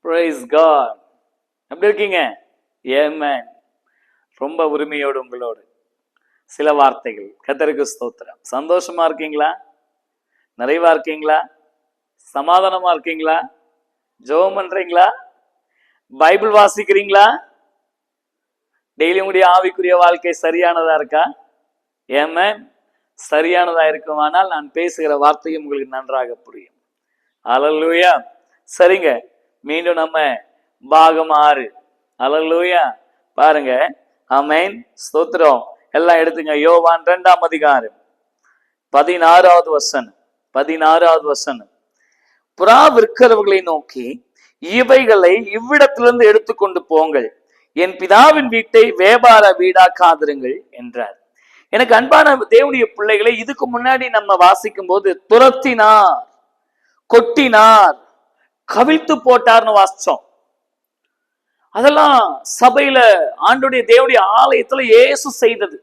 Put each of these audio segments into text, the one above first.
Price God எப்படி இருக்கீங்க? ஏமேன் ரொம்ப உரிமையோடு உங்களோடு. சில வார்த்தைகள். கத்தருக்கு ஸ்தோத்திரம். சந்தோஷமா இருக்கீங்களா? நிறைவா இருக்கீங்களா? சமாதானமா இருக்கீங்களா? ஜெபம் பண்றீங்களா? பைபிள் வாசிக்கிறீங்களா? டெய்லி உங்களுடைய ஆவிக்குரிய வாழ்க்கை சரியானதா இருக்கா? ஏமேன் சரியானதா இருக்குமானால் நான் பேசுகிற வார்த்தையும் உங்களுக்கு நன்றாக புரியும். அலல்லூயா சரிங்க. மீண்டும் நம்ம பாகம் ஆறு. அலலூயா பாருங்க. அமைன் ஸ்தோத்திரம். எல்லாம் எடுத்துங்க. யோவான் ரெண்டாம் அதிகாரம். பதினாறாவது வசனம். பதினாறாவது வசனம். புறா விற்கிறவர்களை நோக்கி இவைகளை இவ்விடத்திலிருந்து எடுத்துக்கொண்டு போங்கள். என் பிதாவின் வீட்டை வியாபார வீடாக்காதிருங்கள் என்றார். எனக்கு அன்பான தேவனுடைய பிள்ளைகளை இதுக்கு முன்னாடி நம்ம வாசிக்கும் போது துரத்தினார் கொட்டினார் கவிழ்த்து போட்டார்னு வாசிச்சோம். அதெல்லாம் சபையில ஆண்டுடைய தேவடைய ஆலயத்துல இயேசு செய்தது.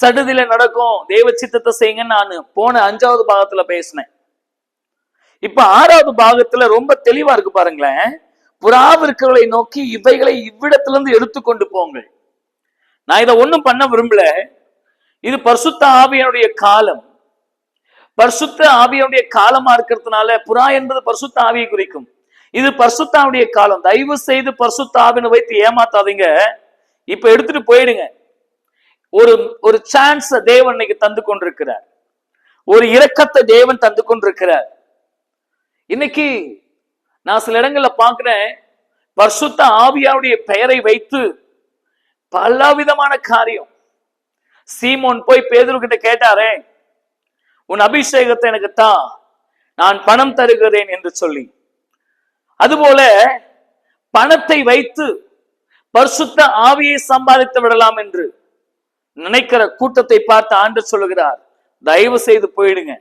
சடுதியில நடக்கும் தேவ சித்தத்தை செய்யுங்கன்னு நான் போன அஞ்சாவது பாகத்துல பேசினேன். இப்ப ஆறாவது பாகத்துல ரொம்ப தெளிவா இருக்கு பாருங்களேன். புறாவிற்களை நோக்கி இவைகளை இவ்விடத்துல இருந்து எடுத்துக்கொண்டு போங்கள். நான் இதை ஒன்றும் பண்ண விரும்பல. இது பரிசுத்த ஆவியனுடைய காலம். பரிசுத்த ஆவியனுடைய காலமா இருக்கிறதுனால புறா என்பது பரிசுத்த ஆவியை குறிக்கும். இது பரிசுத்தாவுடைய காலம். தயவு செய்து பரிசுத்த ஆவினை வைத்து ஏமாத்தாதீங்க. இப்ப எடுத்துட்டு போயிடுங்க. ஒரு ஒரு சான்ஸ் தேவன் இன்னைக்கு தந்து கொண்டிருக்கிறார். ஒரு இரக்கத்தை தேவன் தந்து கொண்டிருக்கிறார். இன்னைக்கு நான் சில இடங்கள்ல பாக்குறேன் பரிசுத்த ஆவியாவுடைய பெயரை வைத்து பல விதமான காரியம். சீமோன் போய் பேதுரு கிட்ட கேட்டாரே உன் அபிஷேகத்தை எனக்கு தா. நான் பணம் தருகிறேன் என்று சொல்லி. அதுபோல பணத்தை வைத்து பரிசுத்த ஆவியை சம்பாதித்து விடலாம் என்று நினைக்கிற கூட்டத்தை பார்த்து ஆண்டு சொல்லுகிறார். தயவு செய்து போயிடுங்க.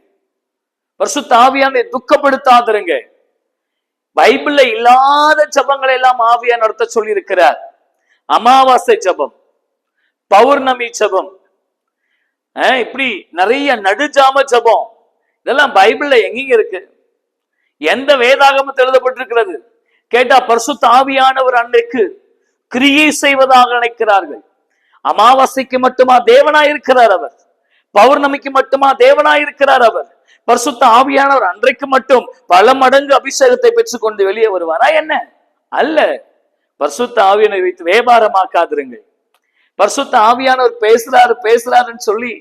பரிசுத்த ஆவியானை துக்கப்படுத்தாதிருங்க. பைபிள்ல இல்லாத ஜபங்களை எல்லாம் ஆவியா நடத்த சொல்லி இருக்கிறார் அமாவாசை ஜபம் பௌர்ணமி ஜபம் இப்படி நிறைய நடுஜாம ஜபம். இதெல்லாம் பைபிள்ல எங்கெங்க இருக்கு? எந்த வேதாகமத்தில் எழுதப்பட்டிருக்கிறது? கேட்டா பரிசுத்த ஆவியானவர் அன்னைக்கு கிரியை செய்வதாக நினைக்கிறார்கள். அமாவாசைக்கு மட்டுமா தேவனா இருக்கிறார் அவர். பௌர்ணமிக்கு மட்டுமா தேவனா இருக்கிறார் அவர். பரிசுத்த ஆவியானவர் அன்றைக்கு மட்டும் பல மடங்கு அபிஷேகத்தை பெற்றுக்கொண்டு வெளியே வருவாரா? என்ன? அல்ல. பரிசுத்த ஆவியனை வைத்து வியாபாரமாக்காதிருங்கள். பரிசுத்த ஆவியானவர் பேசுறாரு பேசுறாருன்னு சொல்லி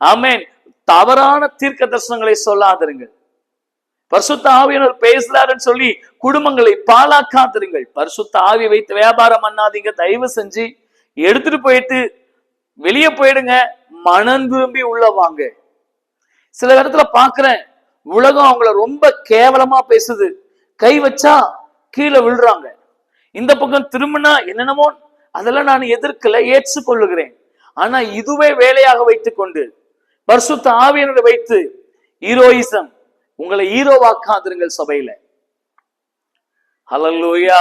ஆமேன். தவறான தீர்க்க தரிசனங்களை சொல்லாதிருங்கள். பரிசுத்த ஆவியானவர் பேசுறாருன்னு சொல்லி குடும்பங்களை பாழாக்காதிருங்கள். பரிசுத்த ஆவி வைத்து வியாபாரம் பண்ணாதீங்க தயவு செஞ்சு. எடுத்துட்டு போயிட்டு வெளியே போயிடுங்க மனம் திரும்பி உள்ள வாங்க. சில இடத்துல பாக்குறேன் உலகம் அவங்கள ரொம்ப கேவலமா பேசுது. கை வச்சா கீழே விழுறாங்க. இந்த பக்கம் திரும்பினா என்னென்னமோ அதெல்லாம் நான் எதிர்க்கல ஏற்றுக்கொள்ளுகிறேன். ஆனா இதுவே வேலையாக வைத்துக் கொண்டு பரிசுத்த ஆவியனரை வைத்து ஹீரோயிசம் உங்களை ஹீரோவாக்காதிருங்கள் சபையில. ஹலல்லூயா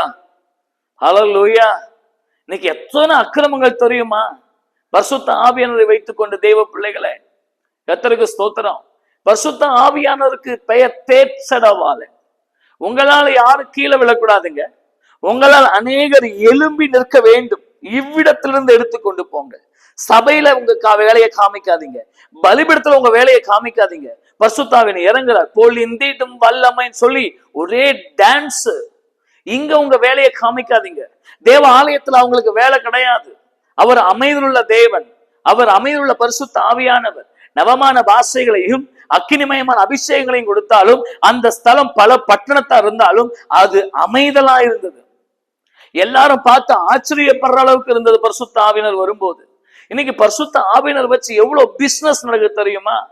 ஹலல்லூயா இன்னைக்கு எத்தனை அக்கிரமங்கள் தெரியுமா? பரிசுத்த ஆவியானரை வைத்துக் கொண்டு தெய்வ பிள்ளைகளை எத்தருக்கு ஸ்தோத்திரம். பரிசுத்த ஆவியானவருக்கு பெயர் தேச்சடவால உங்களால யாரும் கீழே விழக்கூடாதுங்க. உங்களால் அநேகர் எலும்பி நிற்க வேண்டும். இவ்விடத்திலிருந்து எடுத்து கொண்டு போங்க சபையில உங்க கா- வேலையை காமிக்காதீங்க. பலிபிடத்துல உங்க வேலையை காமிக்காதீங்க. பசுத்தாவின் இறங்குறார். பொழிந்திடும் வல்லமைன்னு சொல்லி ஒரே டான்ஸ் இங்க உங்க வேலையை காமிக்காதீங்க. தேவ ஆலயத்துல அவங்களுக்கு வேலை கிடையாது. அவர் அமைதியுள்ள தேவன். அவர் அமைதியுள்ள பரிசுத்த ஆவியானவர். நவமான பாஷைகளையும் அக்கினிமயமான அபிஷேகங்களையும் கொடுத்தாலும் அந்த ஸ்தலம் பல பட்டணத்தா இருந்தாலும் அது அமைதலா இருந்தது. எல்லாரும் பார்த்து ஆச்சரியப்படுற அளவுக்கு இருந்தது பரிசுத்த ஆவினர் வரும்போது. இன்னைக்கு பரிசுத்த ஆவினர் வச்சு எவ்வளவு பிசினஸ் நடக்குது தெரியுமா?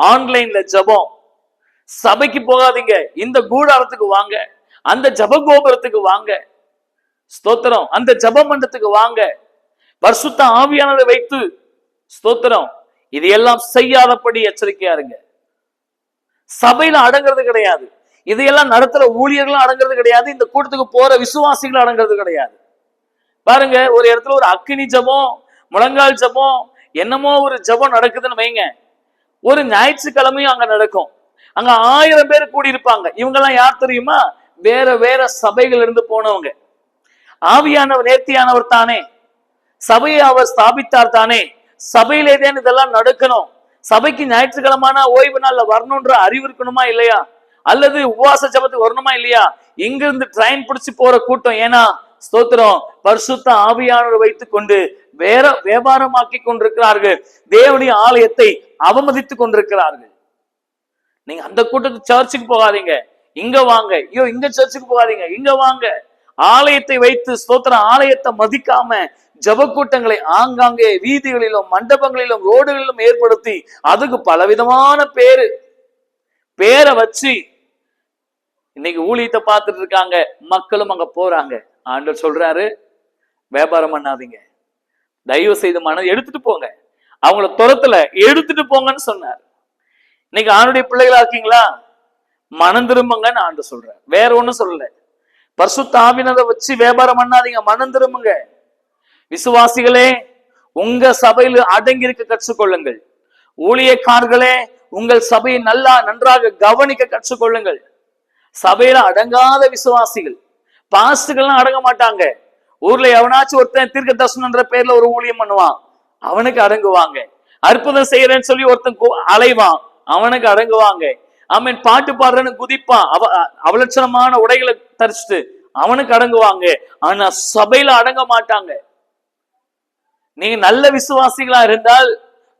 ஆன்லைன்ல ஜெபம். சபைக்கு போகாதீங்க. இந்த கூடாரத்துக்கு வாங்க. அந்த ஜப கோபுரத்துக்கு வாங்க. ஸ்தோத்திரம். அந்த ஜப மண்டத்துக்கு வாங்க. பரிசுத்த ஆவியானதை வைத்து ஸ்தோத்திரம். இதையெல்லாம் செய்யாதபடி எச்சரிக்கையா இருங்க. சபையில அடங்குறது கிடையாது. இதையெல்லாம் நடத்துற ஊழியர்களும் அடங்குறது கிடையாது. இந்த கூட்டத்துக்கு போற விசுவாசிகளும் அடங்குறது கிடையாது. பாருங்க ஒரு இடத்துல ஒரு அக்கினி ஜபம் முழங்கால் ஜபம் என்னமோ ஒரு ஜபம் நடக்குதுன்னு வைங்க. ஒரு ஞாயிற்றுக்கிழமையும் அங்க நடக்கும். அங்க ஆயிரம் பேர் கூடியிருப்பாங்க. இவங்கெல்லாம் இவங்க எல்லாம் யார் தெரியுமா? வேற வேற சபைகள் இருந்து போனவங்க. ஆவியானவர் நேர்த்தியானவர் தானே. சபையை அவர் ஸ்தாபித்தார் தானே. சபையிலே தான் இதெல்லாம் நடக்கணும். சபைக்கு ஞாயிற்றுக்கிழமான ஓய்வு நாள்ல வரணும்ன்ற அறிவு இருக்கணுமா இல்லையா? அல்லது உபவாச ஜபத்துக்கு வரணுமா இல்லையா? இங்கிருந்து ட்ரெயின் பிடிச்சு போற கூட்டம் ஏன்னா ஸ்தோத்திரம் பரிசுத்த ஆவியானவர் வைத்துக் கொண்டு வேற வியாபாரமாக்கி கொண்டிருக்கிறார்கள். தேவனுடைய ஆலயத்தை அவமதித்துக் கொண்டிருக்கிறார்கள். நீங்க அந்த கூட்டத்துக்கு சர்ச்சுக்கு போகாதீங்க. இங்க வாங்க. ஐயோ இங்க சர்ச்சுக்கு போகாதீங்க. இங்க வாங்க. ஆலயத்தை வைத்து ஸ்தோத்திர ஆலயத்தை மதிக்காம ஜப கூட்டங்களை ஆங்காங்கே வீதிகளிலும் மண்டபங்களிலும் ரோடுகளிலும் ஏற்படுத்தி அதுக்கு பலவிதமான பேரு. பேரை வச்சு இன்னைக்கு ஊழியத்தை பார்த்துட்டு இருக்காங்க. மக்களும் அங்க போறாங்க. ஆண்டவர் சொல்றாரு வியாபாரம் பண்ணாதீங்க. தயவு செய்து மனம் எடுத்துட்டு போங்க. அவங்கள துரத்துல எடுத்துட்டு போங்கன்னு சொன்னார். இன்னைக்கு ஆணுடைய பிள்ளைகளா இருக்கீங்களா? மனம் திரும்புங்கன்னு ஆண்டு சொல்றேன் வேற ஒண்ணும் சொல்லல. பரிசுத்த ஆவினரை வச்சு வியாபாரம் பண்ணாதீங்க. மனம் திரும்புங்க. விசுவாசிகளே உங்க சபையில அடங்கி இருக்க கற்றுக்கொள்ளுங்கள். ஊழியக்காரர்களே உங்கள் சபையை நல்லா நன்றாக கவனிக்க கற்றுக்கொள்ளுங்கள். சபையில அடங்காத விசுவாசிகள். பாஸ்டுகள்லாம் அடங்க மாட்டாங்க ஊர்ல எவனாச்சும் ஒருத்தன் தீர்க்க தர்சனன்ற பேர்ல ஒரு ஊழியம் பண்ணுவான். அவனுக்கு அடங்குவாங்க. அற்புதம் செய்யறேன்னு சொல்லி ஒருத்தன் அலைவான். அவனுக்கு அடங்குவாங்க. அவன் பாட்டு பாடுறேன்னு குதிப்பான். அவ அவலட்சணமான உடைகளை தரிச்சுட்டு அவனுக்கு அடங்குவாங்க. ஆனா சபையில அடங்க மாட்டாங்க. நீங்க நல்ல விசுவாசிகளா இருந்தால்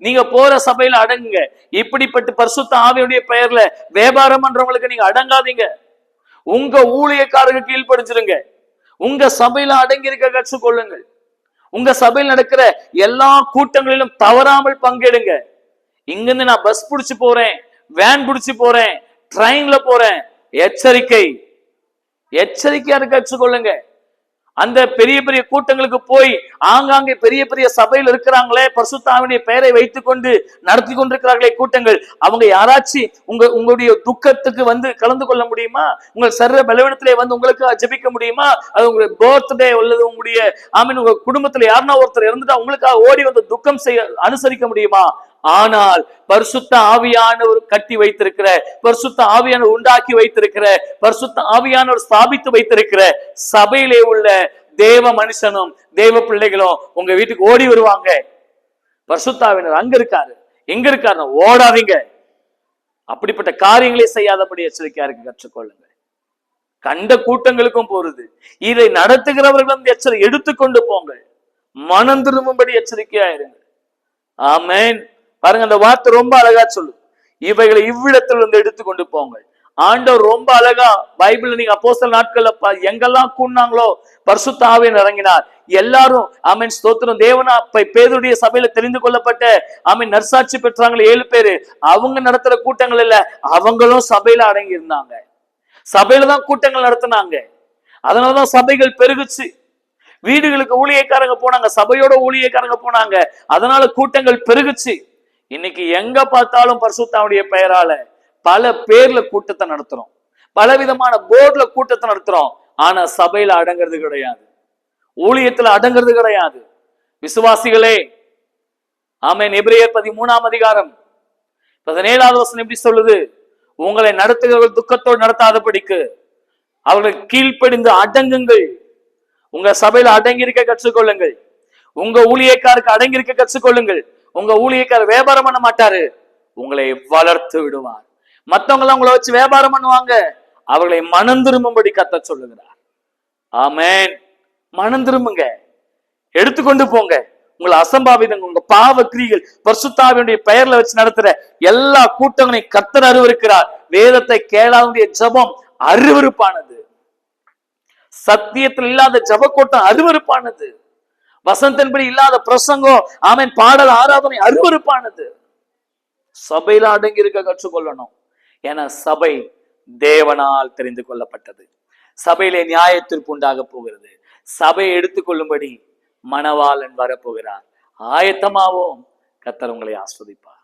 நீங்க போற சபையில அடங்குங்க. இப்படிப்பட்ட பரிசுத்த ஆவியுடைய பெயர்ல வியாபாரம் பண்றவங்களுக்கு நீங்க அடங்காதீங்க. உங்க ஊழியக்காரங்க கீழ்படிச்சிருங்க உங்க சபையில அடங்கி இருக்க கற்றுக்கொள்ளுங்கள். உங்க சபையில் நடக்கிற எல்லா கூட்டங்களிலும் தவறாமல் பங்கெடுங்க. இங்கிருந்து நான் பஸ் பிடிச்சு போறேன் வேன் பிடிச்சு போறேன் ட்ரெயின்ல போறேன். எச்சரிக்கை. எச்சரிக்கையா இருக்க கற்றுக்கொள்ளுங்க. அந்த பெரிய பெரிய கூட்டங்களுக்கு போய் ஆங்காங்கே பெரிய பெரிய சபையில் இருக்கிறாங்களே பரிசுத்தாவினுடைய பெயரை வைத்துக்கொண்டு நடத்தி கொண்டிருக்கிறார்களே கூட்டங்கள். அவங்க யாராச்சும் உங்க உங்களுடைய துக்கத்துக்கு வந்து கலந்து கொள்ள முடியுமா? உங்கள் சர்வ பலவிடத்திலே வந்து உங்களுக்கு ஜெபிக்க முடியுமா? அது உங்களுடைய பர்த்டே அல்லது உங்களுடைய ஆமீன் உங்க குடும்பத்துல யாருன்னா ஒருத்தர் இருந்துட்டா உங்களுக்காக ஓடி வந்து துக்கம் செய்ய அனுசரிக்க முடியுமா? ஆனால் பரிசுத்த ஆவியானவர் கட்டி வைத்திருக்கிற பரிசுத்த ஆவியானவர் உண்டாக்கி வைத்திருக்கிற பரிசுத்த ஆவியானவர் ஸ்தாபித்து வைத்திருக்கிற சபையிலே உள்ள தேவ மனுஷனும் தேவ பிள்ளைகளும் உங்க வீட்டுக்கு ஓடி வருவாங்க. பரிசுத்தாவினர் அங்க இருக்காரு. எங்க இருக்காரு ஓடாதீங்க. அப்படிப்பட்ட காரியங்களே செய்யாதபடி எச்சரிக்கையா இருக்கு கற்றுக்கொள்ளுங்க கண்ட கூட்டங்களுக்கும் போறது. இதை நடத்துகிறவர்களும் எச்சரி எடுத்துக்கொண்டு போங்க மனம் திரும்பும்படி எச்சரிக்கையா இருங்க ஆமேன். பாருங்க அந்த வார்த்தை ரொம்ப அழகா சொல்லு இவைகளை இவ்விடத்தில் இருந்து எடுத்துக்கொண்டு போங்க ஆண்டவர் ரொம்ப அழகா பைபிள்ல நீங்க அப்போசல் நாட்கள்ல எங்கெல்லாம் கூடினாங்களோ பரிசுத்த ஆவியன் இறங்கினார். எல்லாரும் அமீன் ஸ்தோத்திரம். தேவனா பே- பேதுடைய சபையில தெரிந்து கொள்ளப்பட்ட அமீன் நர்சாட்சி பெற்றாங்களே ஏழு பேரு. அவங்க நடத்துற கூட்டங்கள் இல்ல அவங்களும் சபையில அடங்கி இருந்தாங்க. சபையில தான் கூட்டங்கள் நடத்தினாங்க. அதனாலதான் சபைகள் பெருகுச்சு. வீடுகளுக்கு ஊழியக்காரங்க போனாங்க சபையோட ஊழியக்காரங்க போனாங்க. அதனால கூட்டங்கள் பெருகுச்சு. இன்னைக்கு எங்க பார்த்தாலும் பரிசுத்தாவுடைய பெயரால பல பேர்ல கூட்டத்தை நடத்துறோம். பல விதமான போர்டில் கூட்டத்தை நடத்துறோம். ஆனா சபையில அடங்கிறது கிடையாது. ஊழியத்துல அடங்கிறது கிடையாது. விசுவாசிகளே ஆமென். எபிரேயர் பதிமூணாம் அதிகாரம் பதினேழாவது வசனம் எப்படி சொல்லுது? உங்களை நடத்துகிறவர்கள் துக்கத்தோடு நடத்தாதபடிக்கு அவர்கள் கீழ்ப்படிந்து அடங்குங்கள். உங்க சபையில அடங்கியிருக்க கற்றுக்கொள்ளுங்கள். உங்க ஊழியக்காருக்கு அடங்கியிருக்க கற்றுக்கொள்ளுங்கள். உங்க ஊழியக்கார் வியாபாரம் பண்ண மாட்டாரு. உங்களை வளர்த்து விடுவார். மத்தவங்க எல்லாம் உங்களை வச்சு வியாபாரம் பண்ணுவாங்க. அவர்களை மனம் திரும்பும்படி கத்த சொல்லுகிறார். ஆமேன். மனம் திரும்புங்க. எடுத்துக்கொண்டு போங்க. உங்களை அசம்பாவிதங்க உங்க பாவ கிரிகள் பர்சுத்தாவினுடைய பெயர்ல வச்சு நடத்துற எல்லா கூட்டங்களையும் கத்தர் அருவருக்கிறார் வேதத்தை கேளாவுடைய ஜெபம் அருவருப்பானது. சத்தியத்தில் இல்லாத ஜபக்கூட்டம் அருவருப்பானது. வசந்தன்படி இல்லாத பிரசங்கம். ஆமன். பாடல் ஆராதனை அருவருப்பானது. சபையில அடங்கி இருக்க கற்றுக்கொள்ளணும். என சபை தேவனால் தெரிந்து கொள்ளப்பட்டது. சபையிலே நியாய தீர்ப்பு உண்டாக போகிறது. சபையை எடுத்துக்கொள்ளும்படி மணவாளன் வரப்போகிறார். ஆயத்தமாவோம். கத்தர் உங்களை ஆஸ்வதிப்பார்.